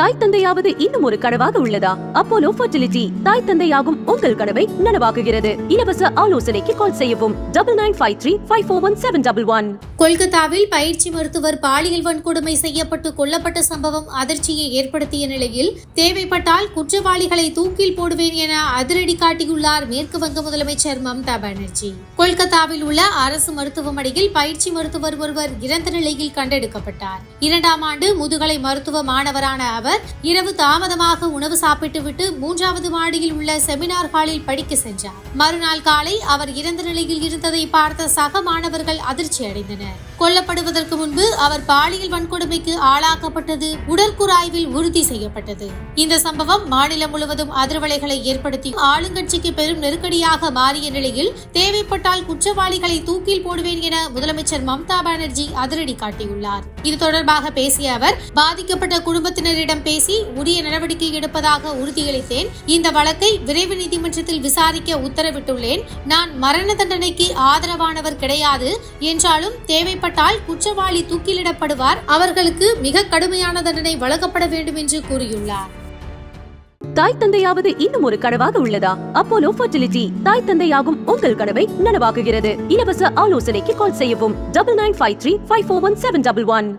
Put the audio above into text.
தாய் தந்தையாவது இன்னும் ஒரு கனவாக உள்ளதா? அப்போலோ ஃபர்டிலிட்டி தாய் தந்தையாகும் உங்கள் கனவை நனவாக்குகிறது. இலவச ஆலோசனைக்கு கால் செய்யவும். Double nine five three five four one seven double one கொல்கத்தாவில் பயிற்சி மருத்துவர் பாலியல் வன்கொடுமை செய்யப்பட்டு கொல்லப்பட்ட சம்பவம் அதிர்ச்சியை ஏற்படுத்திய நிலையில் தேவைப்பட்டால் குற்றவாளிகளை தூக்கில் போடுவேன் என அதிரடி காட்டியுள்ளார் மேற்கு வங்க முதலமைச்சர் மம்தா பானர்ஜி. கொல்கத்தாவில் உள்ள அரசு மருத்துவமனையில் பயிற்சி மருத்துவர் ஒருவர் இறந்த நிலையில் கண்டெடுக்கப்பட்டார். இரண்டாம் ஆண்டு முதுகலை மருத்துவ மாணவரான அவர் அவர் இரவு தாமதமாக உணவு சாப்பிட்டுவிட்டு மூன்றாவது மாடியில் உள்ள செமினார் ஹாலில் படிக்க சென்றார். மறுநாள் காலை அவர் இறந்த நிலையில் இருந்ததை பார்த்த சக மாணவர்கள் அதிர்ச்சி அடைந்தனர். கொல்லப்படுவதற்கு முன்பு அவர் பாலியல் வன்கொடுமைக்கு ஆளாக்கப்பட்டது உடற்குறாய்வில் உறுதி செய்யப்பட்டது. இந்த சம்பவம் மாநிலம் முழுவதும் அதிர்வலைகளை ஏற்படுத்தி ஆளுங்கட்சிக்கு பெரும் நெருக்கடியாக மாறிய நிலையில் தேவைப்பட்டால் குற்றவாளிகளை தூக்கில் போடுவேன் என முதலமைச்சர் மம்தா பானர்ஜி அதிரடி காட்டியுள்ளார். இது தொடர்பாக பேசிய அவர் பாதிக்கப்பட்ட குடும்பத்தினரிடம் பேசி உரிய நடவடிக்கை எடுப்பதாக உறுதியளித்தேன். இந்த வழக்கை விரைவு நீதிமன்றத்தில் விசாரிக்க உத்தரவிட்டுள்ளேன். நான் மரண தண்டனைக்கு ஆதரவானவர் கிடையாது. என்றாலும் தேவைப்பட்டால் குற்றவாளி தூக்கிலிடப்படுவார். அவர்களுக்கு மிக கடுமையான தண்டனை வழங்கப்பட வேண்டும் என்று கூறியுள்ளார். தாய் தந்தையாவது இன்னும் ஒரு கனவாக உள்ளதா? அப்போலோ ஃபர்டிலிட்டி தாய் தந்தையாகும் உங்கள் கனவை நனவாக்குகிறது. இலவச ஆலோசனைக்கு கால் செய்யவும். Double nine five three five four one seven double one.